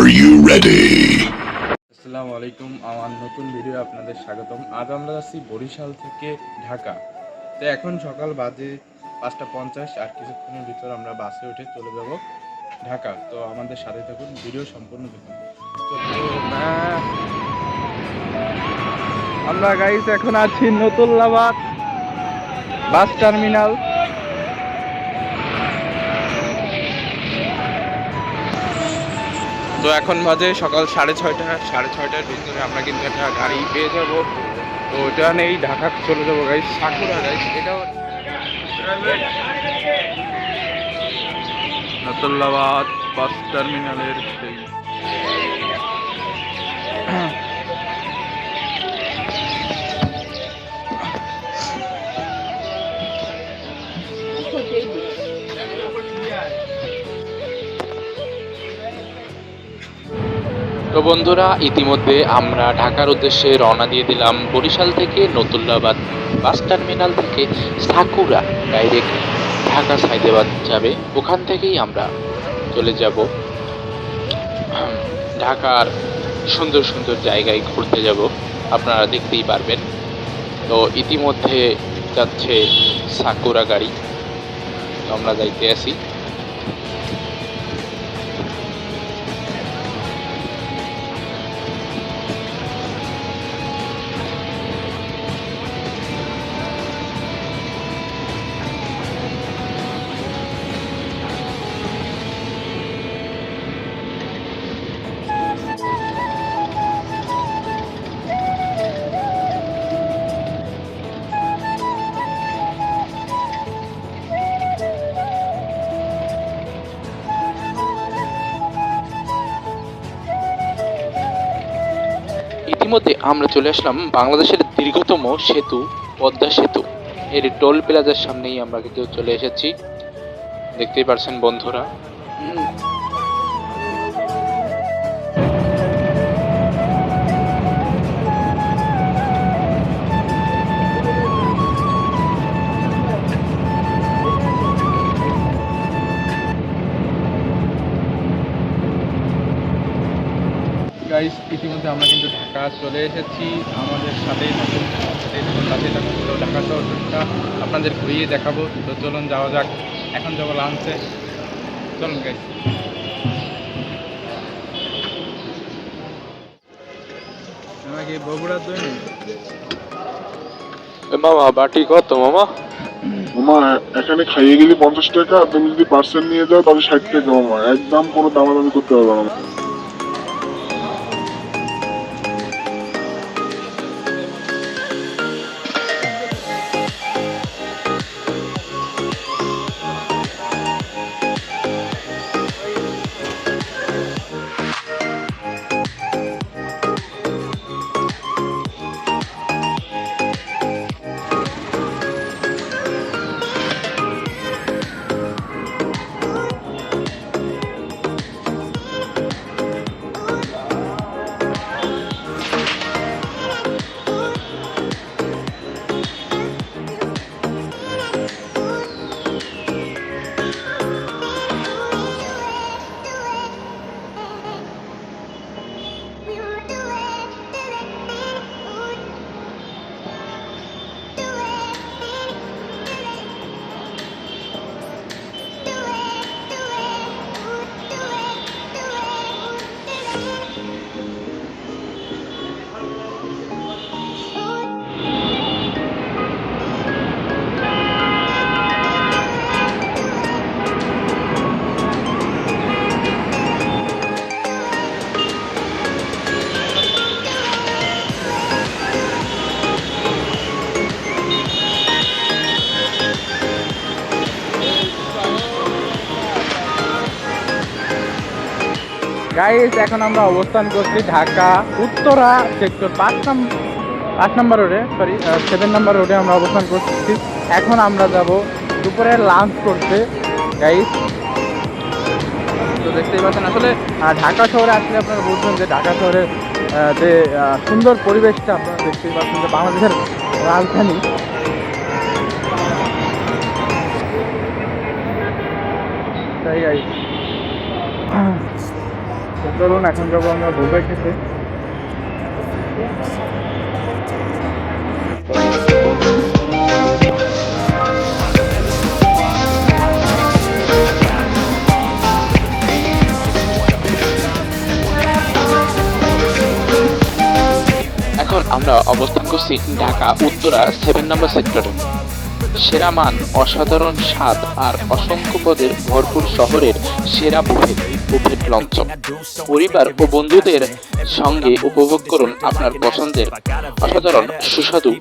Are you ready? আসসালামু আলাইকুম, আমার নতুন ভিডিও আপনাদের স্বাগতম। আজ আমরা যাচ্ছি বরিশাল থেকে ঢাকা। তো এখন সকাল বাজে পাঁচটা পঞ্চাশ, আর কিছুক্ষণের ভিতর আমরা বাসে উঠে চলে যাব ঢাকা। তো আমাদের সাথে থাকুন, ভিডিও সম্পূর্ণ দেখুন। আমরা গাইস এখন আছি নতুল্লাবাদ বাস টার্মিনাল। তো এখন বাজে সকাল সাড়ে ছয়টা, সাড়ে ছয়টার ভিতরে আমরা কিন্তু একটা গাড়ি পেয়ে যাব। তো ওটা নেই ঢাকা চলে যাব গাড়ি সাকুরা গাড়ি এটাও নতুল্লাবাদ বাস টার্মিনালের সেই তো বন্ধুরা, ইতিমধ্যে আমরা ঢাকার উদ্দেশ্যে রওনা দিয়ে দিলাম বরিশাল থেকে নতুল্লাবাদ বাস টার্মিনাল থেকে সাকুরা ডাইরেক্ট ঢাকা সাইদাবাদ যাবে। ওখান থেকেই আমরা চলে যাব। ঢাকার সুন্দর সুন্দর জায়গায় ঘুরতে যাব। আপনারা দেখতেই পারবেন। তো ইতিমধ্যে যাচ্ছে সাকুরা গাড়ি। তো আমরা যাইতে আছি ইতিমধ্যে আমরা চলে আসলাম বাংলাদেশের দীর্ঘতম সেতু, পদ্মা সেতু। এর টোল প্লাজার সামনেই আমরা কিন্তু চলে এসেছি। দেখতেই পারছেন বন্ধুরা। গাইস ইতিমধ্যে আমরা কিন্তু ঢাকা চলে এসেছি। আমাদের সাথেই থাকুন সাথেই থাকুন সাথে থাকুন। তো ঢাকা শহরটা আপনাদের ঘুরিয়ে দেখাবো। তো চলুন যাওয়া যাক। এখন যাব লাঞ্চে চলুন গাইস আমাকে বগুড়ার দই মামা বাটি কত মামা? মামা এখানে খাইয়ে গেলে পঞ্চাশ টাকা আর তুমি যদি পার্সেল নিয়ে যাও তাহলে ষাট টাকা মামা। একদম কোনো দামাদামি করতে পারবে না গাইস এখন আমরা অবস্থান করছি ঢাকা উত্তরা সেক্টর পাঁচ নম্বর পাঁচ নম্বর রোডে সরি সেভেন নম্বর রোডে আমরা অবস্থান করছি। এখন আমরা যাব দুপুরে লাঞ্চ করতে। গাইস তো দেখতেই পাচ্ছেন, আসলে ঢাকা শহরে আসলে আপনারা বুঝবেন যে ঢাকা শহরের যে সুন্দর পরিবেশটা আপনারা দেখতেই পাচ্ছেন যে বাংলাদেশের রাজধানী। চলুন, এখন যাব আমরা ভুলভাই খেতে এখন আমরা অবস্থান করছি ঢাকা উত্তরা সেভেন নম্বর সেক্টরে সেরা মান, অসাধারণ স্বাদ আর অসংখ্য পদের ভরপুর শহরের সেরা বুফেট বুফেট লঞ্চ পরিবার ও বন্ধুদের সঙ্গে উপভোগ করুন আপনার পছন্দের অসাধারণ সুস্বাদু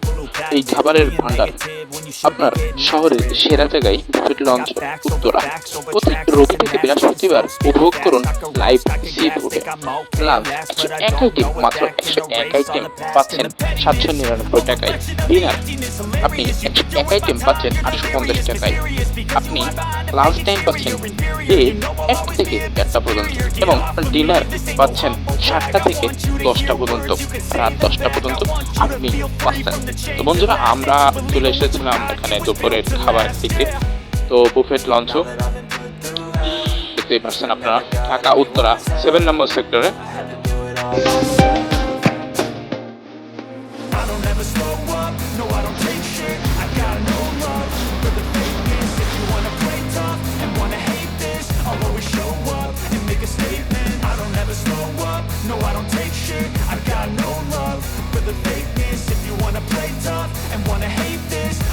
এই খাবারের ভান্ডার আপনার শহরের সেরা জায়গায় বুফেট লঞ্চ উত্তরা। প্রতি রবি থেকে বৃহস্পতিবার উপভোগ করুন লাইভ সি ফুডে লাঞ্চ একশো এক আইটেম মাত্র একশো এক আইটেম পাচ্ছেন সাতশো নিরানব্বই টাকায়। ডিনার আপনি একশো এক আইটেম পাচ্ছেন আটশো পঞ্চাশ টাকায়। আপনি লাঞ্চ টাইম পাচ্ছেন ডে এক থেকে চারটা পর্যন্ত এবং ডিনার পাচ্ছেন সাতটা থেকে দশটা পর্যন্ত রাত দশটা পর্যন্ত আপনি পাচ্ছেন তো বন্ধুরা আমরা চলে এসেছিলাম এখানে দুপুরের খাবার দিতে তো বুফেট লঞ্চও দেখতেই পাচ্ছেন আপনারা। ঢাকা, উত্তরা সেভেন নম্বর সেক্টরে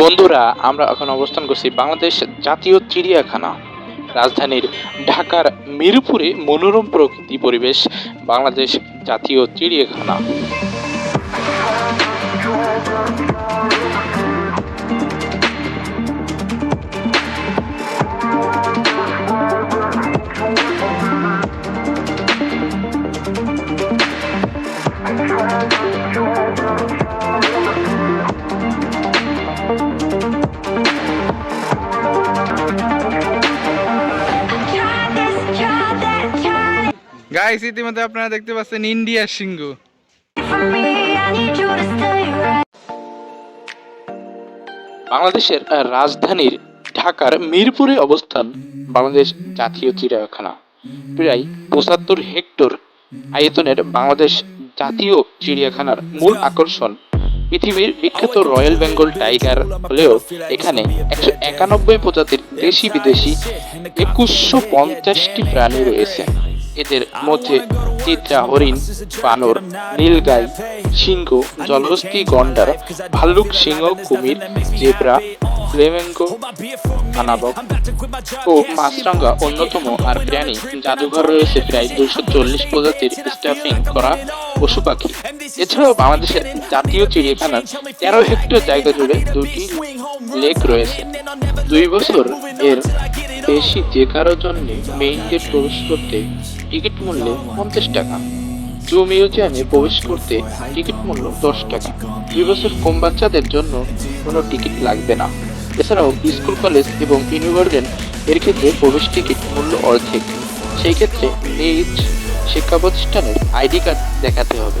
বন্ধুরা, আমরা এখন অবস্থান করছি বাংলাদেশ জাতীয় চিড়িয়াখানা। রাজধানীর ঢাকার মিরপুরে মনোরম প্রকৃতি পরিবেশ, বাংলাদেশ জাতীয় চিড়িয়াখানা। গাইস ইতিমধ্যে আপনারা দেখতে পাচ্ছেন ইন্ডিয়ার সিংহ। বাংলাদেশের রাজধানীর ঢাকার মিরপুরে অবস্থান বাংলাদেশ জাতীয় চিড়িয়াখানা। প্রায় পঁচাত্তর হেক্টর আয়তনের বাংলাদেশ জাতীয় চিড়িয়াখানার মূল আকর্ষণ পৃথিবীর বিখ্যাত রয়্যাল বেঙ্গল টাইগার হলেও এখানে একশো একানব্বই প্রজাতির দেশি বিদেশি একুশশো পঞ্চাশটি প্রাণী রয়েছে। এদের মধ্যে চিত্রা হরিণ, বানর, নীলগাই, সিংহ, জলহস্তি, গন্ডার, ভাল্লুক, সিংহ, কুমির, জেব্রা, ফ্লেমেঙ্গো, আনাবক ও মাছরাঙ্গা অন্যতম আর প্রাণী। জাদুঘর রয়েছে প্রায় দুশো চল্লিশ প্রজাতির স্টাফিং করা পশু পাখি। এছাড়াও বাংলাদেশের জাতীয় চিড়িয়াখানার তেরো হেক্টর জায়গা জুড়ে দুটি লেক রয়েছে। দুই বছর এর বেশি যে কারোর জন্য মেইন গেট প্রবেশ করতে টিকিট মূল্য পঞ্চাশ টাকা। জু মিউজিয়ামে প্রবেশ করতে টিকিট মূল্য দশ টাকা। দুই বছর কম বাচ্চাদের জন্য কোনো টিকিট লাগবে না। এছাড়াও স্কুল, কলেজ এবং ইউনিভার্সিটি এর ক্ষেত্রে প্রবেশ টিকিট মূল্য অর্ধেক। সেই ক্ষেত্রে নিজ শিক্ষা প্রতিষ্ঠানের আইডি কার্ড দেখাতে হবে।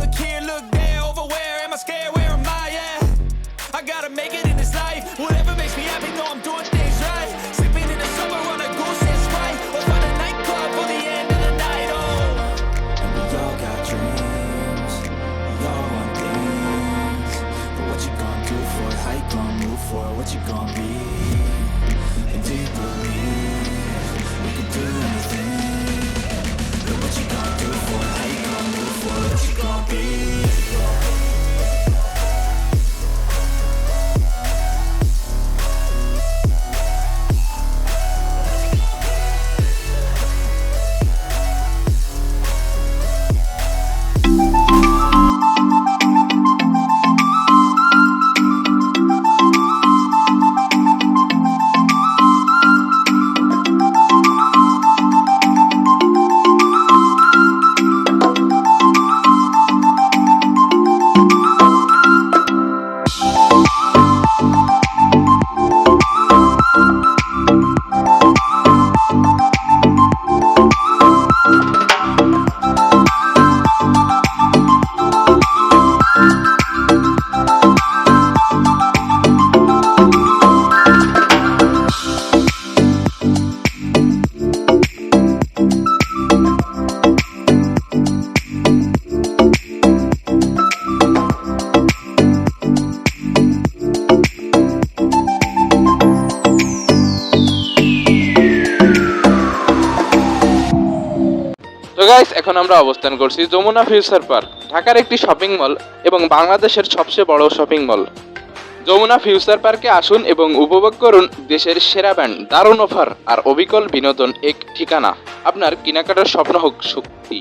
এখন আমরা অবস্থান করছি যমুনা ফিউচার পার্ক, ঢাকার একটি শপিং মল এবং বাংলাদেশের সবচেয়ে বড় শপিং মল যমুনা ফিউচার পার্কে আসুন এবং উপভোগ করুন দেশের সেরা ব্যান্ড দারুণ অফার আর অবিকল বিনোদন এক ঠিকানা, আপনার কেনাকাটার স্বপ্ন হোক শক্তি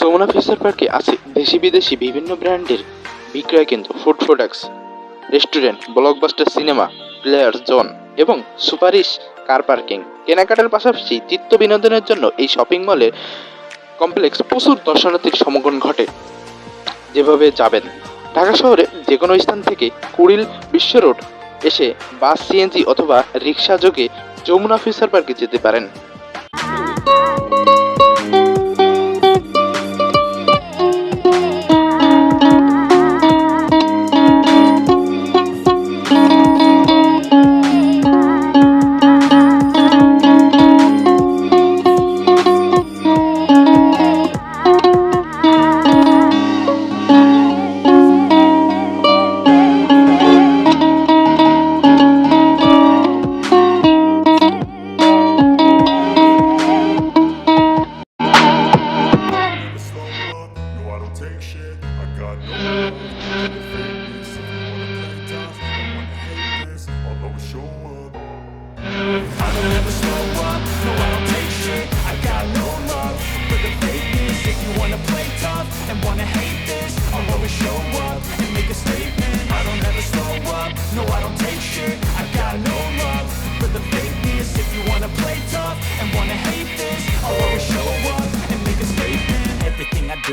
যমুনা ফিউচার পার্কে আছে দেশি বিদেশি বিভিন্ন ব্র্যান্ডের বিক্রয় কেন্দ্র food products restaurant blockbuster cinema player zone এবং সুপারিশ কার পার্কিং কেনাকাটার পাশাপাশি চিত্ত বিনোদনের জন্য এই শপিং মলে কমপ্লেক্স প্রচুর দর্শনার্থীর সমাগম ঘটে। যেভাবে যাবেন। ঢাকা শহরে যে কোনো স্থান থেকে কুড়িল বিশ্ব রোড এসে বাস, সিএনজি অথবা রিক্সা যোগে যমুনা ফিউচার পার্কে যেতে পারেন।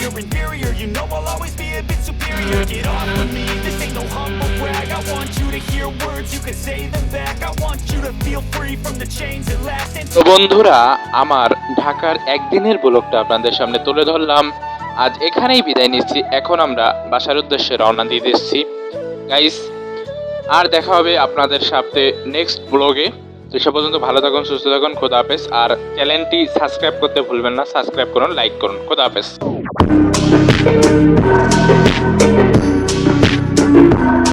exterior Inferior, you know I'll always be a bit superior. Get off of me, this ain't no humble brag. I want you to hear words, you can say them back. I want you to feel free from the chains that last. তো বন্ধুরা আমার ঢাকার একদিনের ব্লগটা আপনাদের সামনে তুলে ধরলাম। আজ এখানেই বিদায় নিচ্ছি। এখন আমরা বাসার উদ্দেশ্যে রওনা দিয়ে দিচ্ছি। গাইস আর দেখা হবে আপনাদের সাথে নেক্সট ব্লগে। তো সে পর্যন্ত ভালো থাকুন সুস্থ থাকুন খোদা হাফেজ। আর চ্যানেলটি সাবস্ক্রাইব করতে ভুলবেন না। সাবস্ক্রাইব করুন লাইক করুন খোদা হাফেজ। Thank you.